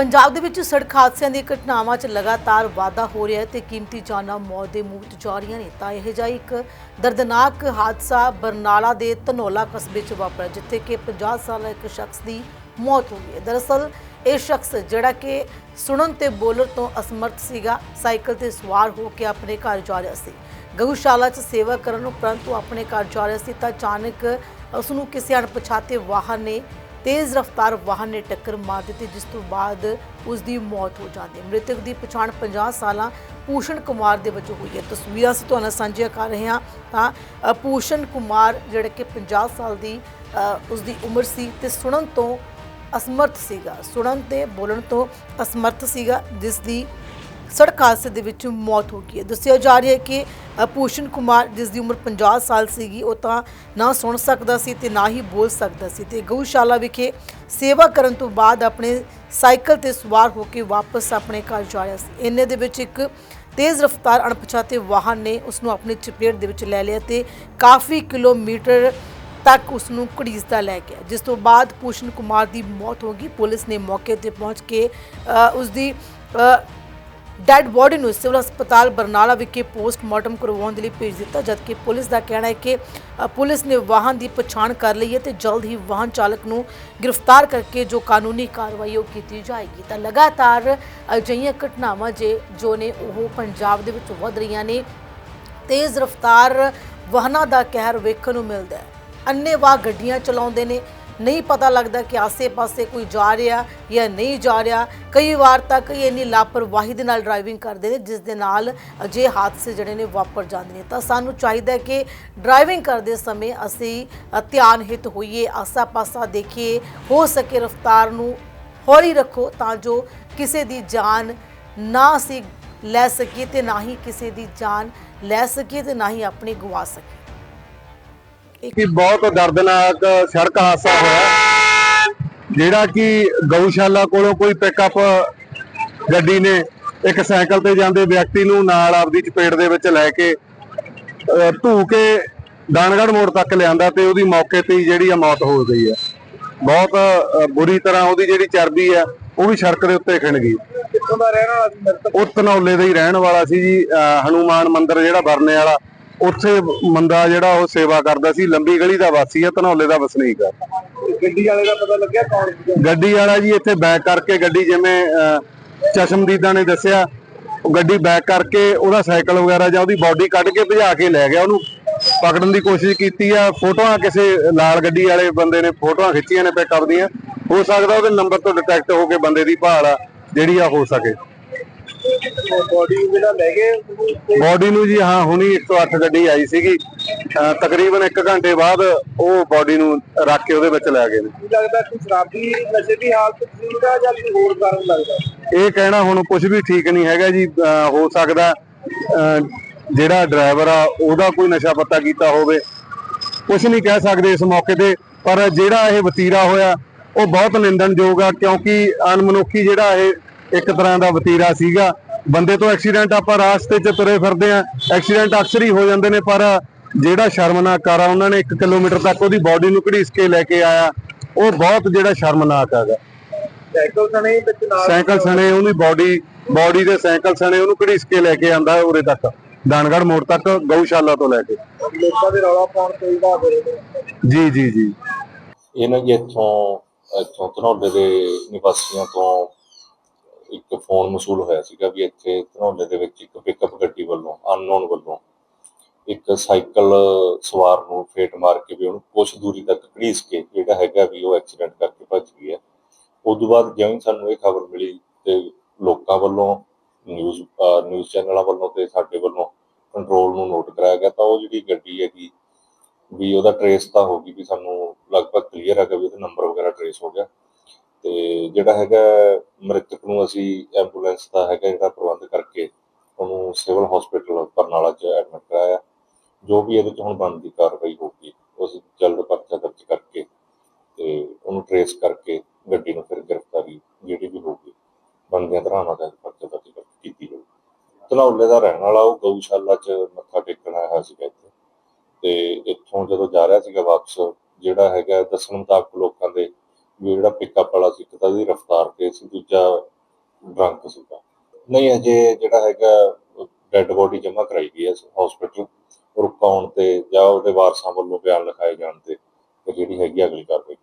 ਪੰਜਾਬ ਦੇ ਵਿੱਚ ਸੜਕ ਹਾਦਸਿਆਂ ਦੀ ਘਟਨਾਵਾਂ 'ਚ ਲਗਾਤਾਰ ਵਾਧਾ ਹੋ ਰਿਹਾ ਹੈ ਤੇ ਕੀਮਤੀ ਜਾਨਾਂ ਮੌਤ ਦੇ ਮੂੰਹ 'ਚ ਜਾ ਰਹੀਆਂ ਨੇ। ਤਾਂ ਇਹ ਜਿਹਾ ਇੱਕ ਦਰਦਨਾਕ ਹਾਦਸਾ ਬਰਨਾਲਾ ਦੇ ਧਨੌਲਾ ਕਸਬੇ 'ਚ ਵਾਪਰਿਆ, ਜਿੱਥੇ ਕਿ 50 ਸਾਲਾ ਇੱਕ ਸ਼ਖਸ ਦੀ ਮੌਤ ਹੋ ਗਈ ਹੈ। ਦਰਅਸਲ, ਇਹ ਸ਼ਖਸ ਜਿਹੜਾ ਕਿ ਸੁਣਨ ਤੇ ਬੋਲਣ ਤੋਂ ਅਸਮਰਥ ਸੀਗਾ, ਸਾਈਕਲ ਤੇ ਸਵਾਰ ਹੋ ਕੇ ਆਪਣੇ ਘਰ ਜਾ ਰਿਹਾ ਸੀ। ਗਊਸ਼ਾਲਾ 'ਚ ਸੇਵਾ ਕਰਨ ਉਪਰੰਤ ਉਹ ਆਪਣੇ ਘਰ ਜਾ ਰਿਹਾ ਸੀ ਤਾਂ ਅਚਾਨਕ ਉਸ ਨੂੰ ਕਿਸੇ ਅਣਪਛਾਤੇ ਵਾਹਨ ਨੇ ਤੇਜ਼ ਰਫ਼ਤਾਰ ਵਾਹਨ ਨੇ ਟੱਕਰ ਮਾਰ ਦਿੱਤੀ ਜਿਸ ਤੋਂ ਬਾਅਦ ਉਸ ਦੀ ਮੌਤ ਹੋ ਜਾਂਦੀ ਹੈ। ਮ੍ਰਿਤਕ ਦੀ ਪਛਾਣ 50 ਸਾਲਾਂ ਪੂਸ਼ਣ ਕੁਮਾਰ ਦੇ ਵਜੋਂ ਹੋਈ ਹੈ। ਤਸਵੀਰਾਂ ਅਸੀਂ ਤੁਹਾਨੂੰ ਸਾਂਝੀਆਂ ਕਰ ਰਹੇ ਹਾਂ। ਤਾਂ ਅ, ਪੂਸ਼ਣ ਕੁਮਾਰ ਜਿਹੜੇ ਕਿ 50 ਸਾਲ ਦੀ ਅ, ਉਸ ਦੀ ਉਮਰ ਸੀ ਤੇ ਸੁਣਨ ਤੋਂ ਅਸਮਰਥ ਸੀਗਾ। ਸੁਣਨ ਤੇ ਬੋਲਣ ਤੋਂ ਅਸਮਰਥ ਸੀਗਾ ਜਿਸ ਦੀ ਸੜਕ ਹਾਦਸੇ ਦੇ ਵਿੱਚ ਮੌਤ ਹੋ ਗਈ ਹੈ। ਦੱਸਿਆ ਜਾ ਰਿਹਾ ਹੈ ਕਿ ਭੂਸ਼ਣ ਕੁਮਾਰ ਜਿਸ ਦੀ ਉਮਰ 50 ਸਾਲ ਸੀਗੀ ਉਹ ਤਾਂ ਨਾ ਸੁਣ ਸਕਦਾ ਸੀ ਤੇ ਨਾ ਹੀ ਬੋਲ ਸਕਦਾ ਸੀ ਤੇ ਗਊਸ਼ਾਲਾ ਵਿਖੇ ਸੇਵਾ ਕਰਨ ਤੋਂ ਬਾਅਦ ਆਪਣੇ ਸਾਈਕਲ ਤੇ ਸਵਾਰ ਹੋ ਕੇ ਵਾਪਸ ਆਪਣੇ ਘਰ ਜਾ ਰਿਹਾ ਸੀ। ਇੰਨੇ ਦੇ ਵਿੱਚ ਇੱਕ ਤੇਜ਼ ਰਫ਼ਤਾਰ ਅਣਪਛਾਤੇ ਵਾਹਨ ਨੇ ਉਸ ਨੂੰ ਆਪਣੀ ਚਪੇਟ ਦੇ ਵਿੱਚ ਲੈ ਲਿਆ ਤੇ ਕਾਫੀ ਕਿਲੋਮੀਟਰ ਤੱਕ ਉਸ ਨੂੰ ਘੜੀਸਦਾ ਲੈ ਗਿਆ। ਜਿਸ ਤੋਂ ਬਾਅਦ ਭੂਸ਼ਣ ਕੁਮਾਰ ਦੀ ਮੌਤ ਹੋ ਗਈ। ਪੁਲਿਸ ਨੇ ਮੌਕੇ ਤੇ ਪਹੁੰਚ ਕੇ ਅ, ਉਸ ਦੀ ਡੈੱਡ ਬੋਡੀ ਨੂੰ ਸਿਵਲ ਹਸਪਤਾਲ ਬਰਨਾਲਾ ਵਿਖੇ ਪੋਸਟਮਾਰਟਮ ਕਰਵਾਉਣ ਦੇ ਲਈ ਭੇਜ ਦਿੱਤਾ ਜਦਕਿ ਪੁਲਿਸ ਦਾ ਕਹਿਣਾ ਹੈ ਕਿ ਅ, ਪੁਲਿਸ ਨੇ ਵਾਹਨ ਦੀ ਪਛਾਣ ਕਰ ਲਈ ਹੈ ਤੇ ਜਲਦ ਹੀ ਵਾਹਨ ਚਾਲਕ ਨੂੰ ਗ੍ਰਿਫਤਾਰ ਕਰਕੇ ਜੋ ਕਾਨੂੰਨੀ ਕਾਰਵਾਈ ਉਹ ਕੀਤੀ ਜਾਏਗੀ। ਤਾਂ ਲਗਾਤਾਰ ਅਜਿਹੀਆਂ ਘਟਨਾਵਾਂ ਜੇ ਜੋ ਨੇ ਉਹ ਪੰਜਾਬ ਦੇ ਵਿੱਚ ਵੱਧ ਰਹੀਆਂ ਨੇ ਤੇਜ਼ ਰਫ਼ਤਾਰ ਵਾਹਨਾਂ ਦਾ ਕਹਿਰ ਵੇਖਣ ਨੂੰ ਮਿਲਦਾ ਹੈ। ਅੰਨੇਵਾਹ ਗੱਡੀਆਂ ਚਲਾਉਂਦੇ ਨੇ ਨਹੀਂ ਪਤਾ ਲੱਗਦਾ ਕਿ ਆਸੇ-ਪਾਸੇ ਕੋਈ ਜਾ ਰਿਹਾ ਜਾਂ ਨਹੀਂ ਜਾ ਰਿਹਾ। ਕਈ ਵਾਰ ਤਾਂ ਕਈ ਇੰਨੀ ਲਾਪਰਵਾਹੀ ਦੇ ਨਾਲ ਡਰਾਈਵਿੰਗ ਕਰਦੇ ਨੇ, ਜਿਸ ਦੇ ਨਾਲ ਅਜੇ ਹਾਦਸੇ ਜਿਹੜੇ ਨੇ ਵਾਪਰ ਜਾਂਦੇ ਨੇ। ਤਾਂ ਸਾਨੂੰ ਚਾਹੀਦਾ ਹੈ ਕਿ ਡਰਾਈਵਿੰਗ ਕਰਦੇ ਸਮੇਂ ਅਸੀਂ ਧਿਆਨ ਹਿਤ ਹੋਈਏ, ਆਸਾ-ਪਾਸਾ ਦੇਖੀਏ, ਹੋ ਸਕੇ ਰਫ਼ਤਾਰ ਨੂੰ ਹੌਲੀ ਰੱਖੋ ਤਾਂ ਜੋ ਕਿਸੇ ਦੀ ਜਾਨ ਨਾ ਅਸੀਂ ਲੈ ਸਕੀਏ ਤੇ ਨਾ ਹੀ ਕਿਸੇ ਦੀ ਜਾਨ ਲੈ ਸਕੀਏ ਤੇ ਨਾ ਹੀ ਆਪਣੀ ਗਵਾ ਸਕੀਏ। ਕਿ ਬਹੁਤ ਦਰਦਨਾਕ ਸੜਕ ਹਾਦਸਾ ਹੋਇਆ। ਜਿਹੜਾ ਕਿ ਗਊਸ਼ਾਲਾ ਕੋਲੋਂ ਕੋਈ ਪਿਕਅਪ ਗੱਡੀ ਨੇ ਇੱਕ ਸਾਈਕਲ ਤੇ ਜਾਂਦੇ ਵਿਅਕਤੀ ਨੂੰ ਨਾਲ ਆਪਦੀ ਚਪੇਟ ਦੇ ਵਿੱਚ ਲੈ ਕੇ ਧੂ ਕੇ ਦਾਨਗੜ੍ਹ ਮੋੜ ਤੱਕ ਲਿਆਂਦਾ ਤੇ ਉਹਦੀ ਮੌਕੇ ਤੇ ਹੀ ਜਿਹੜੀ ਆ ਮੌਤ ਹੋ ਗਈ ਹੈ। ਬਹੁਤ ਬੁਰੀ ਤਰ੍ਹਾਂ ਉਹਦੀ ਜਿਹੜੀ ਚਰਬੀ ਆ ਉਹ ਵੀ ਸੜਕ ਦੇ ਉੱਤੇ ਖਿੰਡ ਗਈ। ਕਿੱਥੋਂ ਦਾ ਰਹਿਣ ਵਾਲਾ ਸੀ? ਮਰਤਬ ਉਹ ਧਨੌਲੇ ਦਾ ਹੀ ਰਹਿਣ ਵਾਲਾ ਸੀ ਜੀ ਹਨੂਮਾਨ ਮੰਦਿਰ ਜਿਹੜਾ ਬਰਨੇ ਵਾਲਾ। ਉੱਥੇ ਮੰਦਾ ਜਿਹੜਾ ਉਹ ਸੇਵਾ ਕਰਦਾ ਸੀ ਲੰਬੀ ਗਲੀ ਦਾ ਵਾਸੀ ਆ ਧਨੌਲੇ ਦਾ ਵਸਨੀਕ ਆ। ਗੱਡੀ ਵਾਲੇ ਦਾ ਪਤਾ ਲੱਗਿਆ ਕੌਣ ਸੀ ਗੱਡੀ ਵਾਲਾ ਜੀ ਇੱਥੇ ਬੈਕ ਕਰਕੇ ਗੱਡੀ ਜਿਵੇਂ ਚਸ਼ਮਦੀਦਾਂ ਨੇ ਦੱਸਿਆ ਉਹ ਗੱਡੀ ਬੈਕ ਕਰਕੇ ਉਹਦਾ ਸਾਈਕਲ ਵਗੈਰਾ ਜਾਂ ਉਹਦੀ ਬਾਡੀ ਕੱਢ ਕੇ ਭਜਾ ਕੇ ਲੈ ਗਿਆ ਉਹਨੂੰ। ਪਕੜਨ ਦੀ ਕੋਸ਼ਿਸ਼ ਕੀਤੀ ਆ ਫੋਟੋਆਂ ਕਿਸੇ ਲਾਲ ਗੱਡੀ ਵਾਲੇ ਬੰਦੇ ਨੇ ਫੋਟੋਆਂ ਖਿੱਚੀਆਂ ਨੇ ਪਿਕਅਪ ਦੀਆਂ। ਹੋ ਸਕਦਾ ਉਹਦੇ ਨੰਬਰ ਤੋਂ ਡਿਟੈਕਟ ਹੋ ਕੇ ਬੰਦੇ ਦੀ ਭਾਲ ਆ ਜਿਹੜੀ ਆ ਹੋ ਸਕੇ। ਬੋਡੀ ਜਿਹੜਾ ਲੈ ਗਏ ਤੇ ਬਾਡੀ ਨੂੰ ਜੀ ਹਾਂ ਹੁਣੀ 108 ਗੱਡੀ ਆਈ ਸੀਗੀ। ਅਹ, ਤਕਰੀਬਨ 1 ਘੰਟੇ ਬਾਅਦ ਉਹ ਬਾਡੀ ਨੂੰ ਰੱਖ ਕੇ ਉਹਦੇ ਵਿੱਚ ਲੈ ਗਏ ਨੇ। ਕੀ ਲੱਗਦਾ ਕਿ ਸ਼ਰਾਬੀ ਨਸ਼ੇ ਦੀ ਹਾਲਤ ਸੀਗਾ ਜਾਂ ਕੋਈ ਹੋਰ ਕਾਰਨ ਲੱਗਦਾ? ਇਹ ਕਹਿਣਾ ਹੁਣ ਕੁਝ ਵੀ ਠੀਕ ਨਹੀਂ ਹੈਗਾ ਜੀ। ਅਹ ਹੋ ਸਕਦਾ ਅਹ ਜਿਹੜਾ ਡਰਾਈਵਰ ਆ ਉਹਦਾ ਕੋਈ ਨਸ਼ਾ ਪੱਤਾ ਕੀਤਾ ਹੋਵੇ। ਕੁਝ ਨਹੀਂ ਕਹਿ ਸਕਦੇ ਇਸ ਮੌਕੇ ਤੇ ਪਰ ਜਿਹੜਾ ਇਹ ਵਤੀਰਾ ਹੋਇਆ ਉਹ ਬਹੁਤ ਨਿੰਦਣਯੋਗ ਆ ਕਿਉਂਕਿ ਅਨਮਨੁੱਖੀ ਜਿਹੜਾ ਇਹ ਇੱਕ ਤਰ੍ਹਾਂ ਦਾ ਵਤੀਰਾ ਸੀਗਾ ਬੰਦੇ ਤੋਂ ਐਕਸੀਡੈਂਟ ਆਪਾਂ ਰਾਸਤੇ 'ਚ ਤੁਰੇ ਫਿਰਦੇ ਆ ਐਕਸੀਡੈਂਟ ਅਕਸਰ ਹੀ ਹੋ ਜਾਂਦੇ ਨੇ ਪਰ ਜਿਹੜਾ ਸ਼ਰਮਨਾਕ ਆ ਉਹਨਾਂ ਨੇ 1 ਕਿਲੋਮੀਟਰ ਤੱਕ ਉਹਦੀ ਬਾਡੀ ਨੂੰ ਘੜੀਸ ਕੇ ਲੈ ਕੇ ਆਇਆ। ਉਹ ਬਹੁਤ ਜਿਹੜਾ ਸ਼ਰਮਨਾਕ ਹੈਗਾ। ਸਾਈਕਲ ਸਣੇ ਵਿੱਚ ਨਾਲ ਸਾਈਕਲ ਸਣੇ ਉਹਦੀ ਬਾਡੀ ਬਾਡੀ ਦੇ ਸਾਈਕਲ ਸਣੇ ਉਹਨੂੰ ਘੜੀਸ ਕੇ ਲੈ ਕੇ ਆਂਦਾ ਉਰੇ ਤੱਕ। ਦਾਨਗੜ੍ਹ ਮੋੜ ਤੱਕ ਗਊਸ਼ਾਲਾ ਤੋਂ ਲੈ ਕੇ। ਲੋਕਾਂ ਦੇ ਰੌਲਾ ਪਾਉਣ ਤੋਂ ਇਹਦਾ ਫਿਰ ਜੀ ਜੀ ਜੀ। ਇਹਨਾਂ ਜੀ ਇੱਥੋਂ ਇੱਥੋਂ ਦੇ ਨਿਵਾਸੀਆਂ ਤੋਂ ਇੱਕ ਫੋਨ ਮਸੂਲ ਹੋਇਆ ਸੀਗਾ ਵੀ ਇੱਥੇ ਧਨੌਲੇ ਦੇ ਵਿੱਚ ਇੱਕ ਪਿਕਅਪ ਗੱਡੀ ਵੱਲੋਂ ਅਨਨੋਨ ਵੱਲੋਂ ਇੱਕ ਸਾਈਕਲ ਸਵਾਰ ਨੂੰ ਫੇਟ ਮਾਰ ਕੇ ਵੀ ਉਹਨੂੰ ਕੁਛ ਦੂਰੀ ਤੱਕ ਘੜੀਸ ਕੇ ਜਿਹੜਾ ਹੈਗਾ ਵੀ ਉਹ ਐਕਸੀਡੈਂਟ ਕਰਕੇ ਭੱਜ ਗਈ ਹੈ। ਉਸ ਤੋਂ ਬਾਅਦ ਜਿਵੇਂ ਸਾਨੂੰ ਇਹ ਖਬਰ ਮਿਲੀ ਤੇ ਲੋਕਾਂ ਵੱਲੋਂ ਨਿਊਜ਼ ਨਿਊਜ਼ ਚੈਨਲਾਂ ਵੱਲੋਂ ਤੇ ਸਾਡੇ ਵੱਲੋਂ ਕੰਟਰੋਲ ਨੂੰ ਨੋਟ ਕਰਾਇਆ ਗਿਆ ਤਾਂ ਉਹ ਜਿਹੜੀ ਗੱਡੀ ਹੈਗੀ ਵੀ ਉਹਦਾ ਟਰੇਸ ਤਾਂ ਹੋ ਗਈ ਵੀ ਸਾਨੂੰ ਲਗਭਗ ਕਲੀਅਰ ਹੈਗਾ ਵੀ ਉਹਦਾ ਨੰਬਰ ਵਗੈਰਾ ਟਰੇਸ ਹੋ ਗਿਆ। ਤੇ ਜਿਹੜਾ ਹੈਗਾ ਮ੍ਰਿਤਕ ਨੂੰ ਅਸੀਂ ਐਂਬੂਲੈਂਸ ਦਾ ਹੈਗਾ ਜਿਹੜਾ ਪ੍ਰਬੰਧ ਕਰਕੇ ਉਹਨੂੰ ਸਿਵਲ ਹਸਪੀਟਲ ਬਰਨਾਲਾ ਚ ਐਡਮਿਟ ਕਰਾਇਆ। ਜੋ ਵੀ ਇਹਦੇ ਚ ਹੁਣ ਬਣਦੀ ਕਾਰਵਾਈ ਹੋਊਗੀ, ਉਸ ਜਲਦ ਪਰਚਾ ਦਰਜ ਕਰਕੇ ਤੇ ਉਹਨੂੰ ਟਰੇਸ ਕਰਕੇ ਗੱਡੀ ਨੂੰ ਫਿਰ ਗ੍ਰਿਫਤਾਰੀ ਜਿਹੜੀ ਵੀ ਹੋਊਗੀ, ਬਣਦੀਆਂ ਧਰਾਵਾਂ ਦਾ ਪਰਚਾ ਦਰਜ ਕਰਕੇ ਕੀਤੀ ਜਾਊਗੀ। ਧਨੌਲੇ ਦਾ ਰਹਿਣ ਵਾਲਾ ਉਹ ਗਊਸ਼ਾਲਾ ਚ ਮੱਥਾ ਟੇਕਣ ਆਇਆ ਸੀਗਾ ਇੱਥੇ। ਤੇ ਇੱਥੋਂ ਜਦੋਂ ਜਾ ਰਿਹਾ ਸੀਗਾ ਵਾਪਸ, ਜਿਹੜਾ ਹੈਗਾ ਦੱਸਣ ਮੁਤਾਬਕ ਲੋਕਾਂ ਵੀ ਜਿਹੜਾ ਪਿਕਅਪ ਵਾਲਾ ਸੀ, ਇੱਕ ਤਾਂ ਉਹਦੀ ਰਫ਼ਤਾਰ ਤੇ ਸੀ, ਦੂਜਾ ਡਰੰਕ ਸੀਗਾ। ਨਹੀਂ, ਅਜੇ ਜਿਹੜਾ ਹੈਗਾ ਡੈੱਡ ਬੋਡੀ ਜਮ੍ਹਾਂ ਕਰਾਈ ਗਈ ਹੈ ਹਸਪੀਟਲ ਰੁਕਾਉਣ ਤੇ ਜਾਂ ਉਹਦੇ ਵਾਰਸਾਂ ਵੱਲੋਂ ਬਿਆਨ ਲਿਖਾਏ ਜਾਣ ਤੇ ਜਿਹੜੀ ਹੈਗੀ ਅਗਲੀ ਕਾਰਵਾਈ।